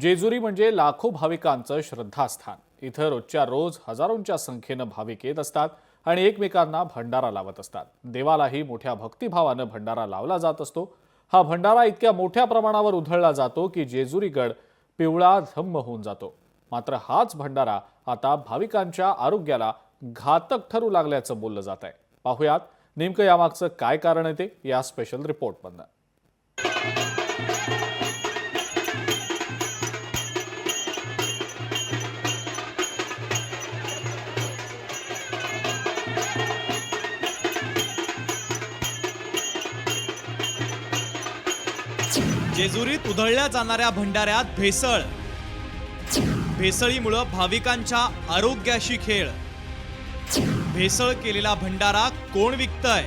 जेजुरी म्हणजे लाखो भाविकांचं श्रद्धास्थान. इथं रोजच्या रोज हजारोंच्या संख्येनं भाविक येत असतात आणि एकमेकांना भंडारा लावत असतात. देवालाही मोठ्या भक्तिभावानं भंडारा लावला जात असतो. हा भंडारा इतक्या मोठ्या प्रमाणावर उधळला जातो की जेजुरी गड पिवळा धम्म होऊन जातो. मात्र हाच भंडारा आता भाविकांच्या आरोग्याला घातक ठरू लागल्याचं बोललं जात आहे. पाहुयात नेमकं यामागचं काय कारण आहे ते या स्पेशल रिपोर्टमधनं जेजुरीत उधळल्या जाणाऱ्या भंडाऱ्यात भेसळ. भेसळीमुळं भाविकांच्या आरोग्याशी खेळ. भेसळ केलेला भंडारा कोण विकतय?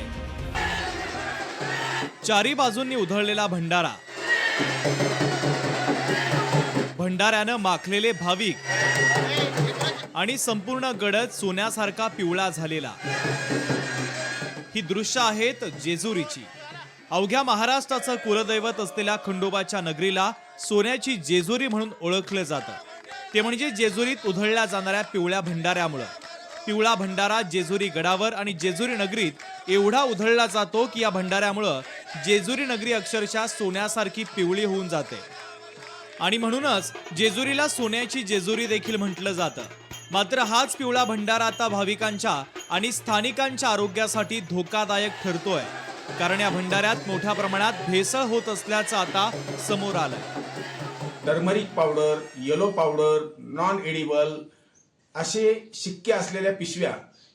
चारी बाजूंनी उधळलेला भंडारा. भंडाऱ्यानं माखलेले भाविक. आणि संपूर्ण गडद सोन्यासारखा पिवळा झालेला. ही दृश्य आहेत जेजुरीची. अवघ्या महाराष्ट्राचं कुलदैवत असलेल्या खंडोबाच्या नगरीला सोन्याची जेजुरी म्हणून ओळखलं जातं. ते म्हणजे जेजुरीत उधळल्या जाणाऱ्या पिवळ्या भंडाऱ्यामुळं. पिवळा भंडारा जेजुरी गडावर आणि जेजुरी नगरीत एवढा उधळला जातो की या भंडाऱ्यामुळं जेजुरी नगरी अक्षरशः सोन्यासारखी पिवळी होऊन जाते. आणि म्हणूनच जेजुरीला सोन्याची जेजुरी देखील म्हटलं जातं. मात्र हाच पिवळा भंडारा आता भाविकांच्या आणि स्थानिकांच्या आरोग्यासाठी धोकादायक ठरतोय. कारण या भंडाऱ्यात मोठ्या प्रमाणात भेसळ होत असल्याचं आता समोर आलं turmeric powder yellow powder non edible असे शिक्के असलेल्या पिशव्या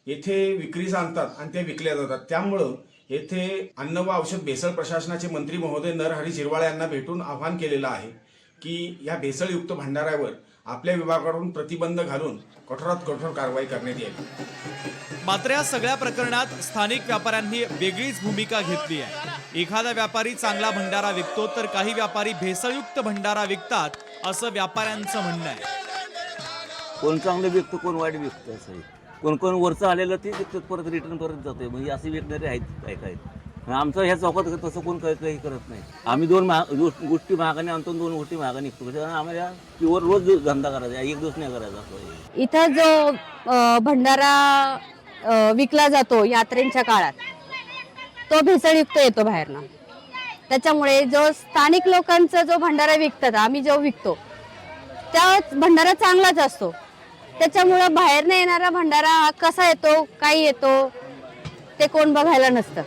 येथे विक्रीस आणतात आणि त्या विकल्या जातात. त्यामुळं येथे अन्न व औषध भेसळ प्रशासनाचे मंत्री महोदय नरहरी झिरवाळ यांना भेटून आवाहन केलेलं आहे की या भेसळयुक्त भंडाऱ्यावर आपल्या विभागाकडून प्रतिबंध घालून कठोरात कठोर कारवाई करण्यात यावी मात्र या सगळ्या प्रकरणात स्थानिक व्यापाऱ्यांनी वेगळीच भूमिका घेतली आहे. एखादा व्यापारी चांगला भंडारा विकतो तर काही व्यापारी भेसळयुक्त भंडारा विकतात असं व्यापाऱ्यांचं म्हणणं आहे. कोण चांगलं विकतं कोण वाईट विकतं असं कोण कोण वरचं आलेलं ते विकतात परत रिटर्न परत जाते म्हणजे असे विकणारे आहेत काय काय? आमचं ह्या चौकात तसं कोण काही करत नाही. आम्ही दोन महाग गोष्टी महागाने आणतो दोन गोष्टी महागाने निघतो. आम्हाला प्युअर रोज धंदा करायचा एक दिवस नाही करायचा इथं जो भंडारा विकला जातो यात्रेच्या काळात तो भेसळयुक्त येतो बाहेरनं. त्याच्यामुळे जो स्थानिक लोकांचा जो भंडारा विकतात आम्ही जो विकतो त्या भंडारा चांगलाच असतो. त्याच्यामुळं बाहेरनं येणारा भंडारा कसा येतो काय येतो ते कोण बघायला नसतं.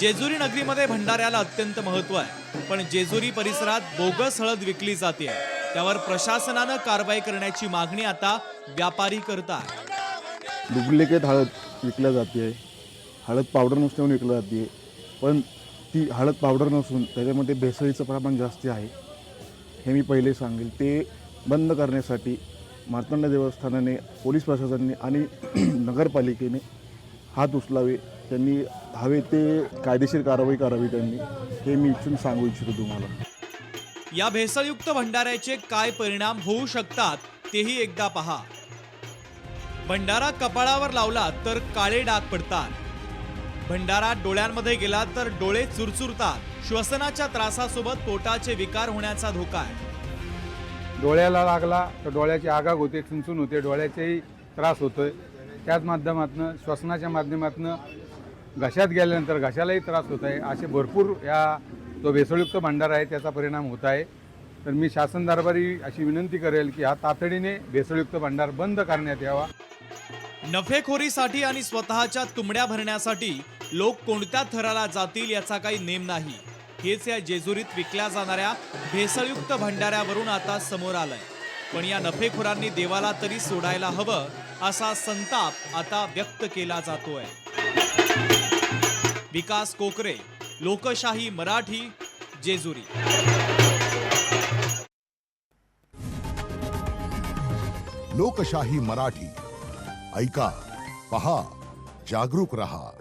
जेजुरी नगरीमध्ये भंडाऱ्याला अत्यंत महत्त्व आहे. पण जेजुरी परिसरात बोगस हळद विकली जाते. त्यावर प्रशासनानं कारवाई करण्याची मागणी आता व्यापारी करतात डुप्लिकेट हळद विकल्या जाते. हळद पावडर नुसतं विकल्या जाते. पण ती हळद पावडर नसून त्याच्यामध्ये भेसळीचं प्रमाण जास्त आहे. हे मी पहिले सांगेल. ते बंद करण्यासाठी मार्तंड देवस्थानाने पोलीस प्रशासनाने आणि नगरपालिकेने हात उचलावे. त्यांनी हवे ते कायदेशीर कारवाई करावी त्यांनी. हे मी इच्छून सांगू इच्छितो तुम्हाला. या भेसळयुक्त भंडाऱ्याचे काय परिणाम होऊ शकतात तेही एकदा पहा. भंडारा कपाळावर लावला तर काळे डाग पडतात. भंडारा डोळ्यांमध्ये गेला तर डोळे चुरचुरतात. श्वसनाच्या त्रासासोबत पोटाचे विकार होण्याचा धोका आहे. डोळ्याला लागला तर डोळ्याची आगाग होते चुनचुन होते डोळ्याचेही त्रास होतोय. त्याच माध्यमातून श्वसनाच्या माध्यमातून घशात गेल्यानंतर घशालाही त्रास होत आहे. असे भरपूर या जो भेसळयुक्त भांडार आहे त्याचा परिणाम होत आहे. तर मी शासन दरबारी अशी विनंती करेल की हा तातडीने भेसळयुक्त भांडार बंद करण्यात यावा. नफेखोरीसाठी आणि स्वतःच्या तुंबड्या भरण्यासाठी लोक कोणत्या थराला जातील याचा काही नेम नाही. हेच या जेजुरीत विकल्या जाणाऱ्या भेसळयुक्त भंडाऱ्यावरून आता समोर आलंय. पण या नफेखोरांनी देवाला तरी सोडायला हवं असा संताप आता व्यक्त केला जातोय. विकास कोकरे लोकशाही मराठी जेजुरी. लोकशाही मराठी ऐका पहा जागरूक रहा.